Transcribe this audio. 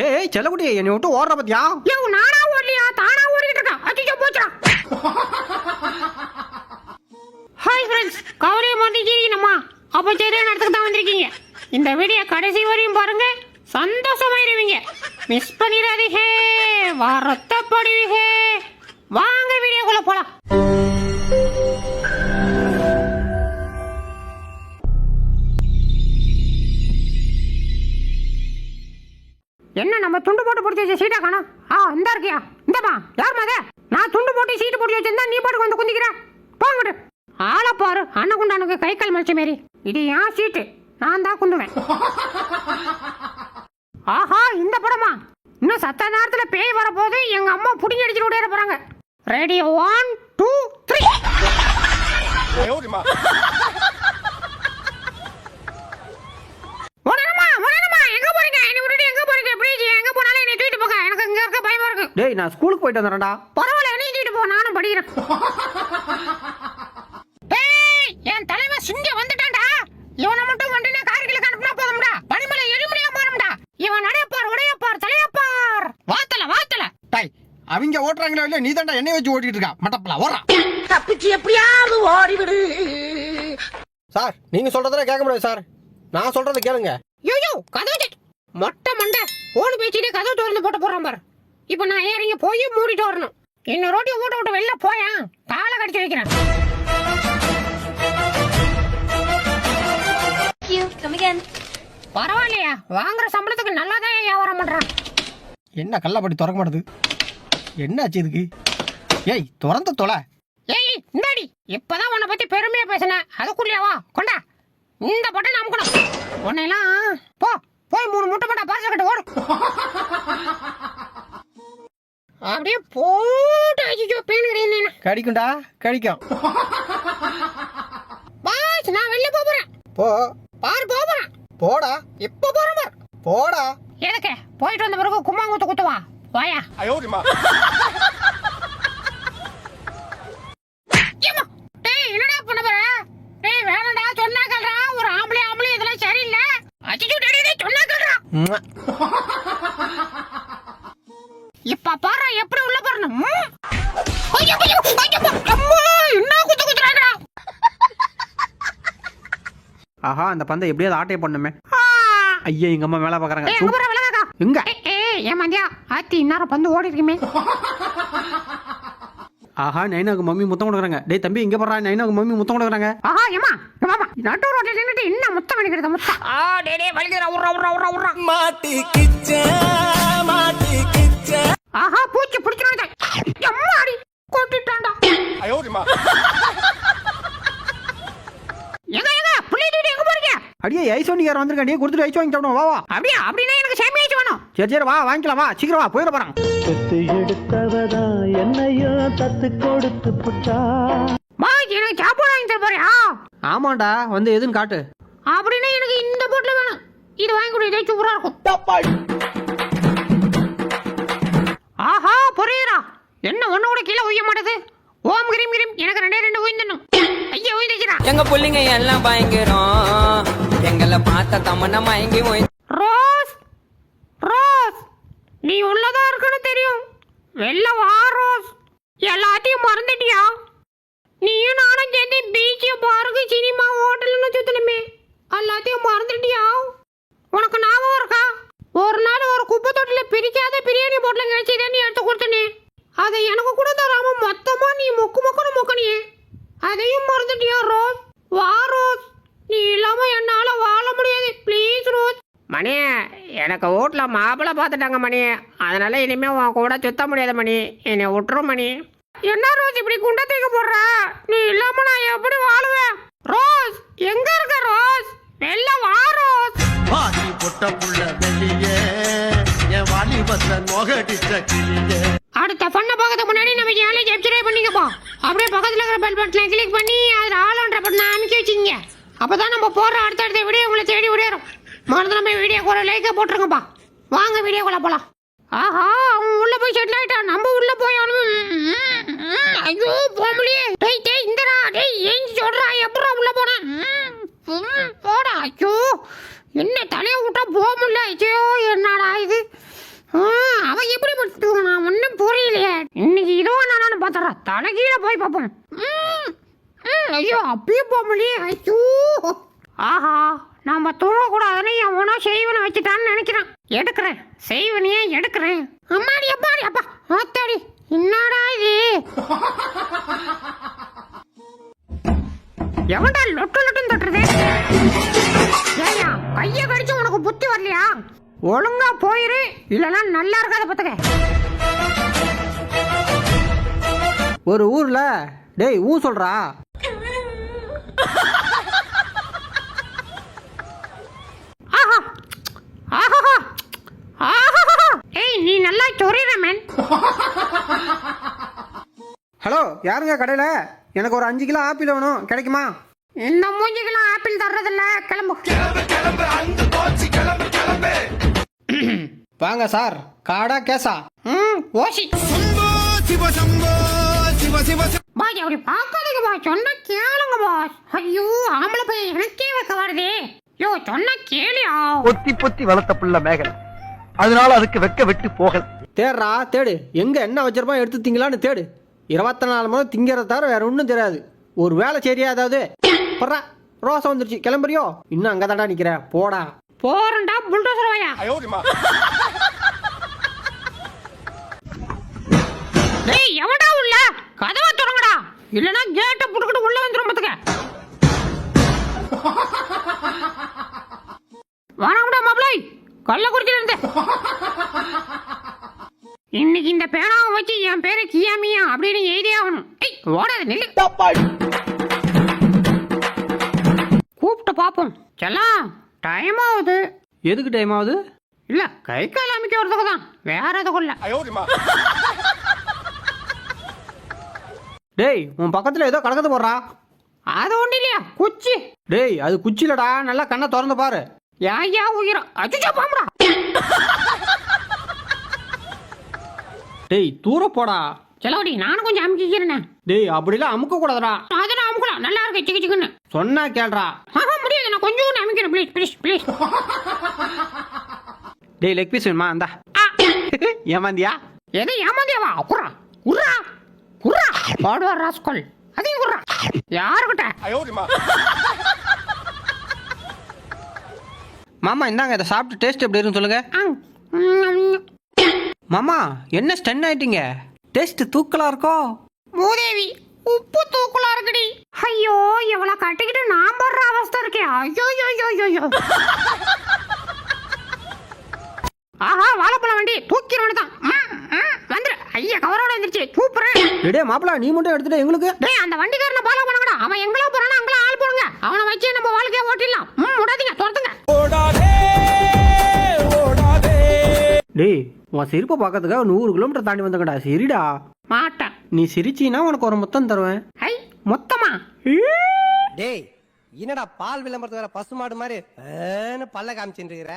ஏய் ஏய் என்னை விட்டு ஓடுற பத்தியா? யோ நானா ஓடலையா? தானா ஓடிட்டு இருக்கா? அச்சோ போச்சுடா. ஹாய் ஃப்ரெண்ட்ஸ் கவலையை மாட்டிக்கிறீங்கம்மா அப்போ சரியான இடத்துக்கு தான் வந்திருக்கீங்க. இந்த வீடியோ கடைசி வரையும் பாருங்க. சந்தோஷமாயிருவீங்க. மிஸ் பண்ணிடாதீங்க. வருத்தப்படுவீங்க. வாங்க வீடியோக்குள்ள போலாம். என்ன நம்ம துண்டு போட்டு பிடிச்சி வச்ச சீட்டா காணோம்? ஆ இந்த இருக்கியா? இந்தப்பா யார் மத நான் துண்டு போட்டு சீட்டு போட்டு வச்சிருந்தா நீ பாட்டுக்கு வந்து குந்திக்கிற? போங்கட்டு ஆளை பாரு அன்னகுண்டானுக்கு கை கால் மலிச்ச மாரி. இது ஏன் சீட்டு. நான் தான் குந்துவேன். ஆஹா இந்த படமா? இன்னும் சத்த நேரத்துல பேய் வரப்போது எங்க அம்மா புடிங்கி அடிச்சுட்டு ஓடிட போறாங்க. ரெடி ஒன் டூ த்ரீ உடனமா உடனமா எங்க போறீங்க என்னை விட்டுட்டு எங்க போறீங்க ப்ளீஸ் என்னை தூக்கிட்டு போங்க. எனக்கு இங்க இருக்க பயமா இருக்கு. டேய் நான் ஸ்கூலுக்கு போயிட்டு வந்துடுறேன்டா பரவாயில்ல என்னையும் தூக்கிட்டு போ. நானும் படிக்கிறேன். டேய் என் தலைவன் சிங்க வந்துட்டான்டா. இவனை மட்டும் வண்டினா கார்கிலுக்கு அனுப்புனா போதும்டா. பனிமலை எரிமலையா போறோம்டா இவன் நடையப்பார் உடையப்பார் தலையப்பார். வாத்தல வாத்தல. டேய் அவங்க ஓட்டுறாங்களோ இல்லையா நீ தான்டா என்னைய வச்சு ஓட்டிட்டு இருக்கா? மட்டப்பலா ஓடுறா. தப்பிச்சு எப்படியாவது ஓடிவிடு. சார் நீங்க சொல்றதெல்லாம் கேட்க முடியாது சார். நான் சொல்றதை கேளுங்க. யோயோ கதவு. மொட்டை மண்டை. ஓடு பேச்சிட்டு கதவு திறந்து போட்டு போறான் பாரு. இப்போ நான் ஏறிங்க போய் மூடிட்டு வரணும். இன்னும் ரோட்டியை ஓட்ட விட்டு வெளில போயா. காலை கடிச்சு வைக்கிறேன். You. Come again. பரவாயில்லையா? வாங்குற சம்பளத்துக்கு நல்லா தான் வியாபாரம் பண்றான்? என்ன கல்லப்படி திறக்க மாட்டுது? என்ன ஆச்சு இதுக்கு? ஏய் திறந்த தொலை. ஏய் இந்தாடி. இப்பதான் உன்னை பத்தி பெருமையா பேசினேன். அதுக்குள்ளேவா கொண்டா. இந்த பட்டன் அமுக்கணும். உன்னையெல்லாம் போ. போய் மூணு முட்டை போட்டா பார்சல் கட்டு ஓடும். அப்படியே போட்டு ஐயோ பேன் கிடையாது கடிக்கும்டா கடிக்கும். பாஸ் நான் வெளில போறேன். போ. பாரு போப் போறேன். போடா. இப்ப போறேன் பாரு. போடா. எதுக்கு? போயிட்டு வந்த பிறகு கும்மாங்குத்து குத்துவா வாயா. ஏம்மா, டேய், என்னடா பண்ண போற? டேய், வேணாம்டா, சொன்னா கேளுடா. ஒரு ஆம்பளை ஆம்பளை இதெல்லாம் சரியில்லை. அச்சச்சோ, டேய், டேய், டேய், சொன்னா கேளுடா. ம்ம். இப்ப பாரு எப்படி உள்ள போறணும்? ஆஹா அந்த பந்தை எப்படியாவது ஆட்டையை பண்ணுமே. ஐயா எங்க அம்மா மேல பாக்குறாங்க. எங்க போற விலகாக்கா? எங்க? ஏய், ஏய், ஏன் மந்தியா ஆத்தி இந்நேரம் பந்து ஓடி இருக்குமே. ஆஹா நைனாக்கு மம்மி முத்தம் கொடுக்குறாங்க. டேய் தம்பி இங்க போறா நைனாக்கு மம்மி முத்தம் கொடுக்குறாங்க. ஆஹா ஏமா நட்டு ரோட்ல நின்னுட்டு என்ன முத்தம் அடிக்கிறது முத்தம்? ஆ டே டே வலிக்குதுடா உர்றா உர்றா உர்றா உர்றா. ஆஹா பூச்சி பிடிச்சிருந்தா எம்மாடி கொட்டிட்டான்டா. எங்க எங்க புள்ளி தூக்கிட்டு எங்க போறீங்க? அடியே ஐஸ் வண்டிக்கார வந்திருக்கா? நீ கொடுத்துட்டு ஐஸ் வாங்கி சாப்பிடுவோம் வா வா. அப்படியா? அப்படின்னா எனக்கு சேமியாச்சு வேணும். சரி சரி வா வாங்கிக்கலாம் வா. சீக்கிரம் வா போயிட போறான். பெத்து எடுத்தவதா என்னையோ தத்து கொடுத்து புட்டா மா எனக்கு சாப்பாடு வாங்கி தர போறியா ஆமாண்டா வந்து எதுன்னு காட்டு. அப்படின்னா எனக்கு இந்த போட்டில் வேணும். இது வாங்கி கொடு இதே சூப்பரா இருக்கும். ஆஹா புரியுறா என்ன ஒண்ணு கூட கீழே உய்ய மாட்டேது. ஓம் கிரீம் கிரீம் எனக்கு ரெண்டே ரெண்டு உயிந்தணும் ஐயா உயிந்துச்சுடா எங்க புள்ளைங்க எல்லாம் பயங்கரம். எங்களை பார்த்த தமன்னா மயங்கி ரோஸ் ரோஸ் நீ உள்ளதா இருக்குன்னு தெரியும். வெளில வா ரோஸ் எல்லாத்தையும் மறந்துட்டியா? நீயும் நானும் சேர்ந்து பீச்சு பார்க்கு சினிமா ஹோட்டல்னு சுத்தணுமே எல்லாத்தையும் மறந்துட்டியா உனக்கு ஞாபகம் இருக்கா ஒரு நாள் ஒரு குப்பை தொட்டில பிரிக்காத பிரியாணி போட்டில் கிடைச்சதே நீ எடுத்து கொடுத்தனே அதை எனக்கு கூட தராம மொத்தமா நீ மொக்கு மொக்குன்னு மொக்கனியே அதையும் மறந்துட்டியா ரோஸ் வா ரோஸ் நீ இல்லாம என்னால வாழ முடியாது ப்ளீஸ் ரோஸ் மணி எனக்கு வீட்டில் மாப்பிள்ளை பார்த்துட்டாங்க மணி அதனால இனிமேல் உன் கூட சுத்த முடியாது மணி என்னை விட்டுரும் மணி என்ன ரோஸ் இப்படி குண்டை நீ இல்லாம நான் எப்படி வாழுவேன்? ரோஸ் எங்க இருக்க ரோஸ்? வெளில வா ரோஸ். பாதி பொட்ட புள்ள வெளியே என் வாலிபத்தை நொகடிச்ச கிளியே. அடுத்த பண்ண பார்க்கறதுக்கு முன்னாடி நம்ம சேனலை சப்ஸ்கிரைப் பண்ணிக்கப்பா. அப்படியே பக்கத்தில் இருக்கிற பெல் பட்டனை கிளிக் பண்ணி அதில் ஆளுன்ற பட்டனை அமைக்க வச்சுங்க அப்பதான் நம்ம போடுற அடுத்தடுத்த வீடியோ உங்களை தேடி விடையிறோம் மறந்து நம்ம வீடியோ கூட லைக்கை போட்டுருங்கப்பா. வாங்க வீடியோக்குள்ள போலாம். ஆஹா அவன் உள்ள போய் செட்டில் ஆயிட்டான். நம்ம உள்ள போய் அவனும் ம், ம், ஐயோ போக டேய் டேய் இந்தடா டேய் ஏஞ்சி சொல்றா எப்படா உள்ள போன? போடா ஐயோ. என்ன தலையை விட்டா போக முடியல. ஐயோ என்னடா இது? ஆ, அவ எப்படி படுத்துட்டு நான் ஒன்றும் புரியலையே. இன்னைக்கு இதோ நான் தலை தலைகீழ போய் பார்ப்போம் ம், ம், ஐயோ அப்படியே போக முடியே. ஐயோ. ஆஹா நாம தூங்கக்கூடாதுன்னு எவனோ செய்வனை வச்சுட்டான்னு நினைக்கிறேன். எடுக்கிறேன். செய்வனையே எடுக்கிறேன். அம்மாடி அப்பாடி அப்பா. ஆத்தாடி. என்னடா இது? எவன்டா லொட்டு லொட்டுன்னு தொட்டுறது? ஏய்யா கைய கடிச்சு உனக்கு புத்தி வரலையா? ஒழுங்கா போயிரு இல்லனா நல்லா இருக்காத பத்துக்க. ஒரு ஊர்ல டேய் ஊ சொல்றா. ஆஹா ஆஹா ஏய் மேன் ஹலோ யாருங்க கடையில? எனக்கு ஒரு அஞ்சு கிலோ ஆப்பிள் வேணும். கிடைக்குமா? இந்த மூஞ்சிக்கெல்லாம் ஆப்பிள் தர்றதில்ல. கிளம்பு. வாங்க சார். காடா கேசா. ம் ஓசி. பாய் அப்படி பார்க்காதீங்க பாய். சொன்ன கேளுங்க பாய். ஐயோ ஆம்பளை பையன் எனக்கே வைக்க வருதே. யோ சொன்ன கேளியா பொத்தி பொத்தி வளர்த்த புள்ள மேகலை. அதனால அதுக்கு வெக்க விட்டு போகல. தேடுறா தேடு. எங்க என்ன வச்சிருப்பா எடுத்து திங்கலான்னு தேடு. இருபத்தி நாலு மணி நேரம் திங்கிறத தவிர வேற ஒன்றும் தெரியாது. ஒரு வேலை சரியா ஏதாவது. போடுறா. ரோசை வந்துருச்சு. கிளம்புறியோ? இன்னும் அங்கே தாண்டா நிற்கிற போடா. போறண்டா புல்டோசர் வாயா. டேய் எவன்டா உள்ள? கதவை திறங்கடா. இல்லனா கேட்ட புடுக்கிட்டு உள்ள வந்துரும் பாத்துக்க. வணக்கம்டா மாப்பிளை கள்ளக்குறிச்சில இருந்து. இன்னைக்கு இந்த பேனாவை வச்சு என் பேரு கியாமியா அப்படின்னு எழுதி ஆகணும். ஓடாத நில்லு. கூப்பிட்டு பாப்போம். செல்லாம் டைம் ஆகுது. எதுக்கு டைம் ஆகுது? இல்ல கை கால் அமைக்க வரதுக்கு தான். வேற எதுக்கும் இல்ல. டேய் உன் பக்கத்தில் ஏதோ கலக்கத்து போடுறா. அது ஒண்ணு இல்லையா? குச்சி. டேய் அது குச்சிலடா. நல்லா கண்ணை திறந்து பாரு. யாயா உயிரம் அச்சுச்சா பாம்புடா. டேய் தூர போடா. செலவடி நானும் கொஞ்சம் அமுக்கிக்கிறேன் டேய் அப்படிலாம் அமுக்க கூடாதுடா. அதெல்லாம் அமுக்கலாம். நல்லா இருக்கு சிக்கு சிக்குன்னு. சொன்னா கேள்றா. ஆஹா முடியாது நான் கொஞ்சம் கூட அமுக்கிறேன். ப்ளீஸ் ப்ளீஸ் ப்ளீஸ் டேய் லெக் பீஸ் வேணுமா? இந்தா. ஏமாந்தியா? எதை ஏமாந்தியாவா? குர்ரா குர்ரா குர்ரா பாடுவார் ராஸ்கோல். அதையும் குர்ரா யாருக்கிட்ட? மாமா இந்தாங்க இதை சாப்பிட்டு டேஸ்ட் எப்படி இருக்குன்னு சொல்லுங்க. மாமா என்ன ஸ்டன் ஆயிட்டீங்க? டேஸ்ட் தூக்கலா இருக்கோ? மூதேவி உப்பு தூக்குலா இருக்குடி. ஐயோ இவளை கட்டிக்கிட்டு நான் படுற அவஸ்தை இருக்கே. ஐயோ ஐயோ ஐயோ ஆஹா வாழைப்பழம் வண்டி தூக்கிறவனு தான் வந்துரு. ஐயா கவரோட வந்துருச்சு சூப்பர் டேய் மாப்பிள நீ மட்டும் எடுத்துட்டு எங்களுக்கு? டேய் அந்த வண்டிக்காரனை ஃபாலோ பண்ணுங்கடா. அவன் எங்களோ போறானா அங்களோ ஆள் போடுங்க. அவனை வச்சு நம்ம வாழ்க்கைய ஓட்டிடலாம். டேய் உன் சிரிப்பை பார்க்கறதுக்காக நூறு கிலோமீட்டர் தாண்டி வந்தங்கடா சரிடா. மாட்டேன். நீ சிரிச்சின்னா உனக்கு ஒரு முத்தம் தருவேன். ஐ மொத்தமா? டேய் என்னடா பால் விளம்பரத்து வேற பசுமாடு மாதிரி பல்ல காமிச்சுட்டு இருக்கிற?